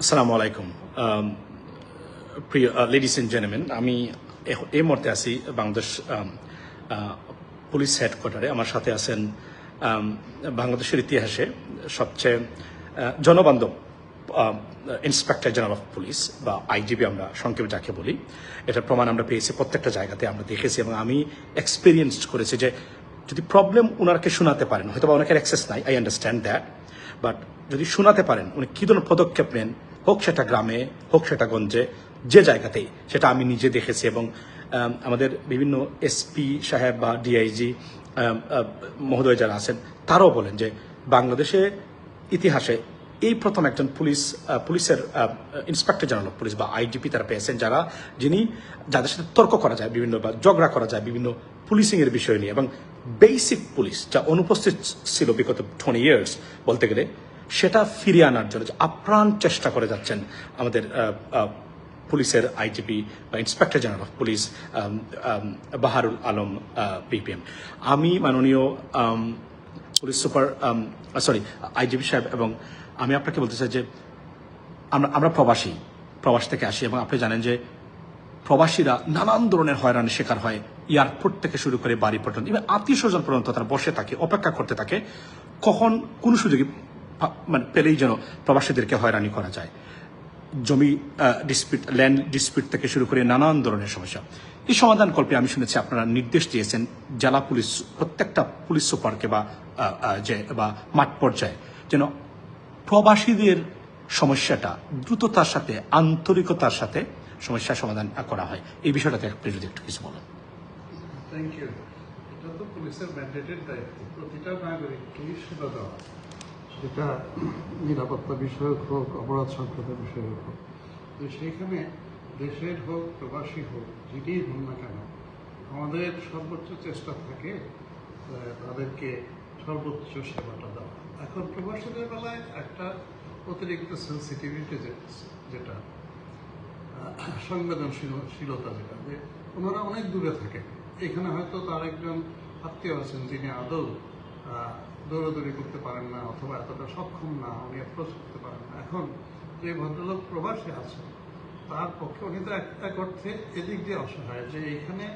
আসসালামু আলাইকুম Um, প্রিয় লেডিস এন্ড জেন্টলম্যান আমি এই মুহূর্তে আছি বাংলাদেশ um, পুলিশ হেডকোয়ার্টারে আমার সাথে আছেন um, বাংলাদেশের ইতিহাসে সবচেয়ে জনবান্ধব ইন্সপেক্টর জেনারেল অফ পুলিশ বা আইজিপি আমরা সংক্ষেপে যাকে বলি। এটার প্রমাণ আমরা পেয়েছি প্রত্যেকটা জায়গাতে আমরা দেখেছি এবং আমি এক্সপিরিয়েন্স করেছি যে যদি প্রবলেম ওনারকে শোনাতে পারেন হয়তো বা অনেকের অ্যাক্সেস নাই আই আন্ডারস্ট্যান্ড দ্যাট বাট যদি শোনাতে পারেন উনি কী ধরনের পদক্ষেপ নেন, হোক সেটা গ্রামে, হোক সেটা গঞ্জে, যে জায়গাতেই, সেটা আমি নিজে দেখেছি এবং আমাদের বিভিন্ন এসপি সাহেব বা ডিআইজি মহোদয় যারা আছেন, তারাও বলেন যে বাংলাদেশে ইতিহাসে এই প্রথম একজন পুলিশ পুলিশের ইন্সপেক্টর জেনারেল পুলিশ বা আইডিপি তারা পেয়েছেন যারা, যিনি যাদের সাথে তর্ক করা যায় বিভিন্ন বা ঝগড়া করা যায় বিভিন্ন পুলিশিংয়ের বিষয় নিয়ে এবং বেসিক পুলিশ যা অনুপস্থিত ছিল বিগত টোয়েন্টি ইয়ার্স বলতে গেলে, সেটা ফিরিয়ে আনার জন্য আপ্রাণ চেষ্টা করে যাচ্ছেন আমাদের পুলিশের আইজিপি বা inspector general of police Baharul Alam PPM আমি মাননীয় পুলিশ সুপার সরি, আইজিপি সাহেব এবং আমি আপনাকে বলতে চাই যে আমরা আমরা প্রবাসী, প্রবাস থেকে আসি এবং আপনি জানেন যে প্রবাসীরা নানান ধরনের হয়রানির শিকার হয়। এয়ারপোর্ট থেকে শুরু করে বাড়ি পর্যন্ত এবং আত্মীয় স্বজন পর্যন্ত তারা বসে থাকে, অপেক্ষা করতে থাকে, কখন কোন সুযোগে মানে পেলেই যেন প্রবাসীদেরকে হয়রানি করা যায়। জমি ডিসপিউট ল্যান্ড ডিসপিউট থেকে শুরু করে নানান ধরনের সমস্যা। এই সমাধান কল্পে আমি শুনেছি, আপনারা নির্দেশ দিয়েছেন জেলা পুলিশ, প্রত্যেকটা পুলিশ সুপারকে বা যে, বা মাঠ পর্যায়ে যেন প্রবাসীদের সমস্যাটা দ্রুততার সাথে, আন্তরিকতার সাথে সমস্যার সমাধান করা হয়। এই বিষয়টাতে আপনি যদি একটু কিছু বলেন। থ্যাংক ইউ এটা তো পুলিশের দায়িত্ব। দেওয়া সেটা নিরাপত্তা বিষয়ক হোক, অপরাধ সংক্রান্ত বিষয়ক হোক তো সেইখানে দেশের হোক, প্রবাসী হোক যেটাই হোক না কেন, আমাদের সর্বোচ্চ চেষ্টা থাকে তাদেরকে সর্বোচ্চ সেবাটা দেওয়া। এখন প্রবাসীদের বেলায় একটা অতিরিক্ত সেন্সিটিভিটি যেটা সংবেদনশীলতা যেটা, যে ওনারা অনেক দূরে থাকে এখানে হয়তো তার একজন আত্মীয় আছেন যিনি আদৌ দৌড়াদৌড়ি করতে পারেন না অথবা এতটা সক্ষম না, উনি অ্যাপ্রোচ করতে পারেন না। এখন যে ভদ্রলোক প্রবাসী আছেন, তার পক্ষে উনি তো এক অর্থে এদিক দিয়ে অসহায়, যে এখানে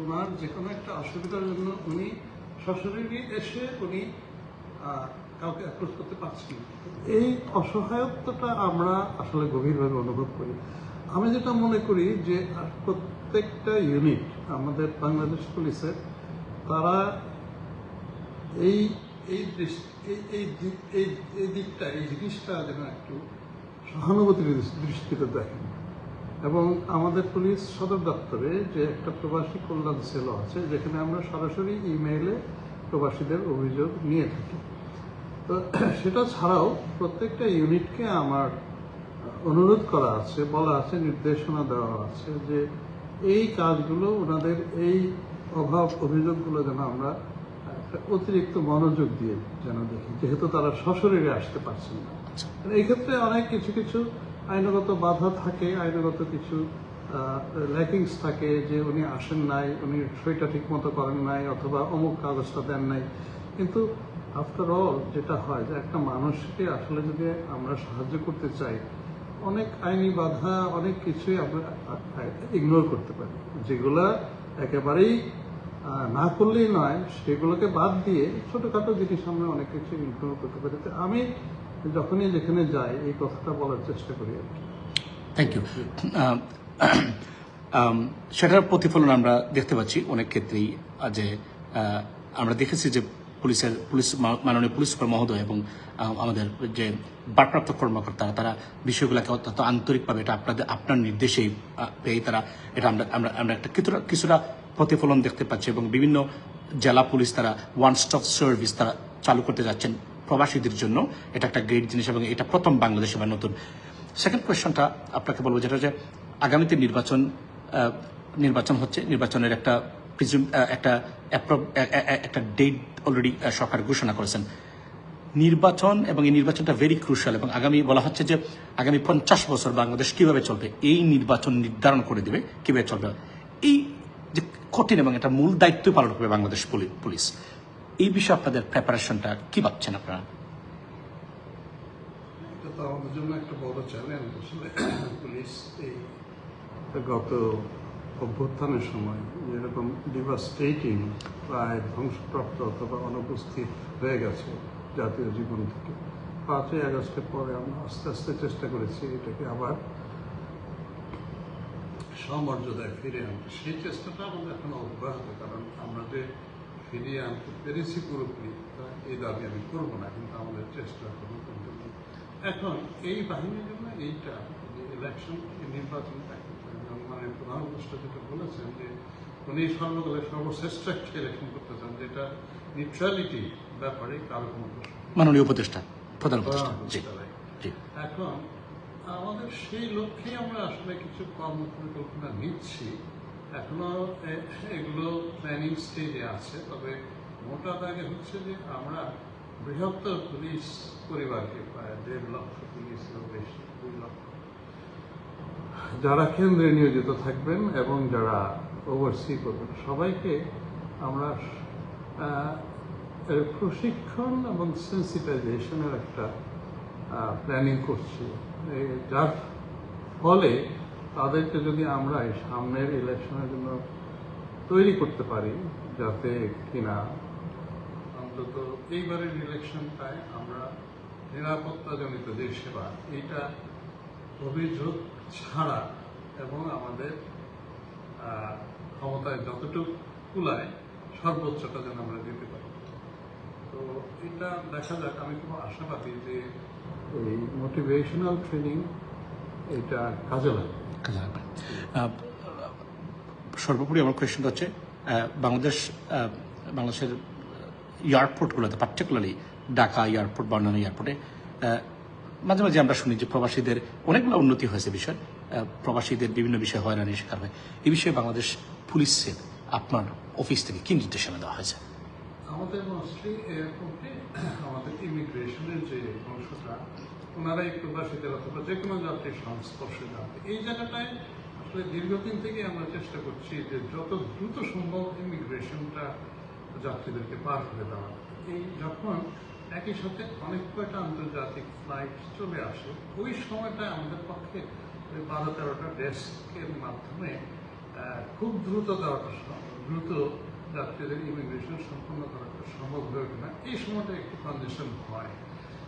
ওনার যে কোনো একটা অসুবিধার জন্য উনি সশরীরই এসে উনি কাউকে অ্যাপ্রোচ করতে পারছেন এই অসহায়ত্বটা আমরা আসলে গভীরভাবে অনুভব করি। আমি যেটা মনে করি যে প্রত্যেকটা ইউনিট আমাদের বাংলাদেশ পুলিশের, তারা এই এই এই দিকটা, এই জিনিসটা যেন একটু সহানুভূতির দৃষ্টিতে দেখেন। এবং আমাদের পুলিশ সদর দপ্তরে যে একটা প্রবাসী কল্যাণ সেল আছে, যেখানে আমরা সরাসরি ইমেইলে প্রবাসীদের অভিযোগ নিয়ে থাকি। তো, সেটা ছাড়াও প্রত্যেকটা ইউনিটকে আমার অনুরোধ করা আছে, বলা আছে, নির্দেশনা দেওয়া আছে যে এই কাজগুলো, ওনাদের এই অভাব অভিযোগগুলো যেন আমরা অতিরিক্ত মনোযোগ দিয়ে যেন দেখি, যেহেতু তারা সশরীরে আসতে পারছেন না। এই ক্ষেত্রে অনেক কিছু কিছু আইনগত বাধা থাকে, আইনগত কিছু ল্যাকিংস থাকে যে উনি আসেন নাই, উনি সইটা ঠিক মতো করেন নাই অথবা অমুক কাগজটা দেন নাই। কিন্তু আফটার অল যেটা হয় যে একটা মানুষকে আসলে যদি আমরা সাহায্য করতে চাই অনেক আইনি বাধা, অনেক কিছুই আমরা ইগনোর করতে পারি। যেগুলা একেবারেই না করলেই নয়, সেগুলোকে বাদ দিয়ে ছোটোখাটো জিনিস আমরা অনেক কিছু ইগনোর করতে পারি। আমি যখনই যেখানে যাই, এই কথাটা বলার চেষ্টা করি আর কি। থ্যাংক ইউ সেটার প্রতিফলন আমরা দেখতে পাচ্ছি অনেক ক্ষেত্রেই, যে আমরা দেখেছি যে পুলিশের, পুলিশ মাননীয় পুলিশ সুপার মহোদয় এবং আমাদের যে ভারপ্রাপ্ত কর্মকর্তারা তারা বিষয়গুলোকে অত্যন্ত আন্তরিকভাবে এটা আপনাদের, আপনার নির্দেশেই পেয়ে তারা এটা আমরা আমরা আমরা একটা কিছুটা কিছুটা প্রতিফলন দেখতে পাচ্ছি এবং বিভিন্ন জেলা পুলিশ তারা ওয়ান স্টপ সার্ভিস তারা চালু করতে যাচ্ছেন প্রবাসীদের জন্য। এটা একটা গ্রেট জিনিস এবং এটা প্রথম বাংলাদেশে বা নতুন। সেকেন্ড কোয়েশ্চনটা আপনাকে বলব যেটা হচ্ছে, আগামীতে নির্বাচন নির্বাচন হচ্ছে, নির্বাচনের একটা একটা একটা ডেট অলরেডি সরকার ঘোষণা করেছেন। নির্বাচন এবং এই নির্বাচনটা ভেরি ক্রুশাল এবং আগামী, বলা হচ্ছে যে আগামী পঞ্চাশ বছর বাংলাদেশ কীভাবে চলবে, এই নির্বাচন নির্ধারণ করে দেবে, কীভাবে চলবে। এই যে কঠিন এবং এটা মূল দায়িত্ব পালন করবে বাংলাদেশ পুলি- পুলিশ। এই বিষয়ে আপনাদের প্রেপারেশনটা কি ভাবছেন আপনারা? আমাদের জন্য একটা বড় চ্যালেঞ্জ আসলে। পুলিশ গত অভ্যুত্থানের সময় যেরকম ডিভাস্টেটিং প্রায় ধ্বংসপ্রাপ্ত অথবা অনুপস্থিত হয়ে গেছে জাতীয় জীবন থেকে। পাঁচই আগস্টের পরে আমরা আস্তে আস্তে চেষ্টা করেছি এটাকে আবার সমর্যাদায় ফিরে আনতে। সেই চেষ্টাটা আমাদের এখন অব্যাহত, কারণ আমরা যে ফিরিয়ে আনতে পেরেছি পুরোপুরি, তা এই দাবি আমি করব না, কিন্তু আমাদের চেষ্টা করব এখন এই বাহিনীর জন্য এইটা ইলেকশন নির্বাচনটা মানে প্রধান উপদেষ্টা যেটা বলেছেন যে উনি সর্বকালের সর্বশ্রেষ্ঠ একটা ইলেকশন করতে চান যেটা নিউট্রালিটি ব্যাপারে কারও কোনো মাননীয় উপদেষ্টা প্রধান উপদেষ্টা এখন আমাদের সেই লক্ষ্যে আমরা আসলে কিছু কর্ম পরিকল্পনা নিচ্ছি। এখনও এগুলো প্ল্যানিং স্টেজে আছে তবে মোটা দাগে হচ্ছে যে আমরা বৃহত্তর পুলিশ পরিবারকে প্রায় দেড় লক্ষ পুলিশেরও বেশি দুই লক্ষ যারা কেন্দ্রে নিয়োজিত থাকবেন এবং যারা ওভারসি করবেন, সবাইকে আমরা প্রশিক্ষণ এবং সেন্সিটাইজেশনের একটা প্ল্যানিং করছি। যার ফলে তাদেরকে যদি আমরা এই সামনের ইলেকশনের জন্য তৈরি করতে পারি, যাতে কিনা অন্তত এইবারের ইলেকশনটায় আমরা নিরাপত্তাজনিত যে সেবা, এইটা অভিযোগ ছাড়া এবং আমাদের ক্ষমতায় যতটুকু কুলায়, সর্বোচ্চটা যেন আমরা দিতে পারি। তো এটা দেখা যাক, আমি খুব আশাবাদী যে এই মোটিভেশনাল ট্রেনিং এটা কাজে লাগবে। সর্বোপরি আমার কোয়েশ্চনটা হচ্ছে বাংলাদেশ বাংলাদেশের এয়ারপোর্টগুলোতে পার্টিকুলারলি ঢাকা এয়ারপোর্ট বা অন্যান্য এয়ারপোর্টে মাঝে মাঝে আমরা শুনি যে প্রবাসীদের অনেকগুলো উন্নতি হয়েছে বিষয়। প্রবাসীদের বিভিন্ন বিষয়ে হয়রানির শিকার হয়। এই বিষয়ে বাংলাদেশ পুলিশের আপনার অফিস থেকে কি নির্দেশনা দেওয়া হয়েছে? আমাদের মোস্টলি এয়ারপোর্টে আমাদের ইমিগ্রেশনের যে অংশটা ওনারাই প্রবাসীদের অথবা যে কোনো যাত্রীর সংস্পর্শে যাবে। এই জায়গাটায় আসলে দীর্ঘদিন থেকে আমরা চেষ্টা করছি যে যত দ্রুত সম্ভব ইমিগ্রেশনটা যাত্রীদেরকে পার করে দেওয়া। এই যখন একই সাথে অনেক কয়টা আন্তর্জাতিক ফ্লাইট চলে আসে, ওই সময়টা আমাদের পক্ষে ওই বারো তেরোটা ডেস্কের মাধ্যমে খুব দ্রুত দেওয়াটা দ্রুত যাত্রীদের ইমিগ্রেশন সম্পন্ন করাটা সম্ভব হয়ে ওঠে না। এই সময়টা একটু কনজেশন হয়।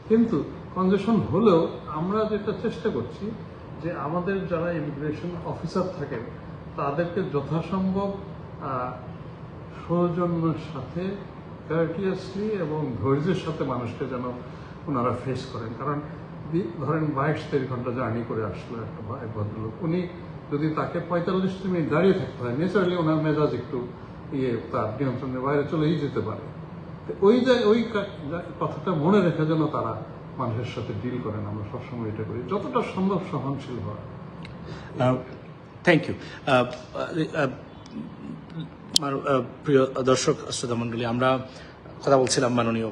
কিন্তু কনজেশন হলেও আমরা যেটা চেষ্টা করছি যে আমাদের যারা ইমিগ্রেশন অফিসার থাকেন, তাদেরকে যথাসম্ভব সৌজন্যের সাথে কার্টিয়াসলি এবং ধৈর্যের সাথে মানুষকে যেন ওনারা ফেস করেন। কারণ ধরেন বাইশ তেইশ ঘণ্টা জার্নি করে আসলো একটা ভদ্রলোক। উনি যদি তাকে পঁয়তাল্লিশ মিনিট দাঁড়িয়ে থাকতে হয় নেচারালি ওনার মেজাজ একটু ইয়ে তার নিয়ন্ত্রণের বাইরে চলেই যেতে পারে। ওই যে ওই কথাটা মনে রেখে যেন তারা মানুষের সাথে ডিল করেন, আমরা সবসময় এটা করি। যতটা সম্ভব সহনশীল হয় থ্যাংক ইউ প্রিয় দর্শক শ্রোতা মণ্ডলী আমরা কথা বলছিলাম মাননীয়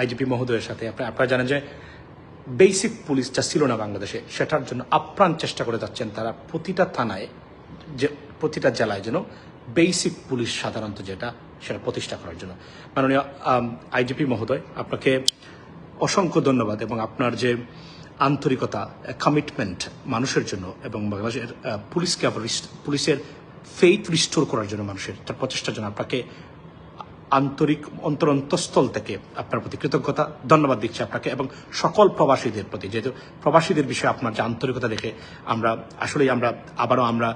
আইজিপি মহোদয়ের সাথে। আপনারা জানেন যে বেসিক পুলিশটা ছিল না বাংলাদেশে। সেটার জন্য আপ্রাণ চেষ্টা করে যাচ্ছেন তারা প্রতিটা থানায়, যে, প্রতিটা জেলায় যেন বেসিক পুলিশ সাধারণত যেটা, সেটা প্রতিষ্ঠা করার জন্য। মাননীয় আইজিপি মহোদয়, আপনাকে অসংখ্য ধন্যবাদ এবং আপনার যে আন্তরিকতা কমিটমেন্ট মানুষের জন্য এবং বাংলাদেশের পুলিশকে পুলিশের ফেইথ রিস্টোর করার জন্য মানুষের। তার প্রচেষ্টার জন্য আপনাকে আন্তরিক অন্তর অন্তঃস্থল থেকে আপনার প্রতি কৃতজ্ঞতা, ধন্যবাদ দিচ্ছি আপনাকে এবং সকল প্রবাসীদের প্রতি। যেহেতু প্রবাসীদের বিষয়ে আপনার যে আন্তরিকতা দেখে আমরা, আসলেই আমরা, আবারও আমরা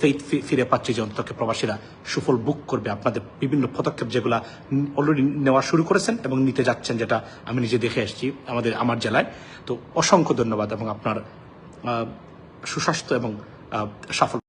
ফেইথ ফিরে পাচ্ছি যে অন্তত প্রবাসীরা সুফল বুক করবে। আপনাদের বিভিন্ন পদক্ষেপ যেগুলা অলরেডি নেওয়া শুরু করেছেন এবং নিতে যাচ্ছেন, যেটা আমি নিজে দেখে এসেছি আমাদের, আমার জেলায়। তো অসংখ্য ধন্যবাদ এবং আপনার সুস্বাস্থ্য এবং সাফল্য।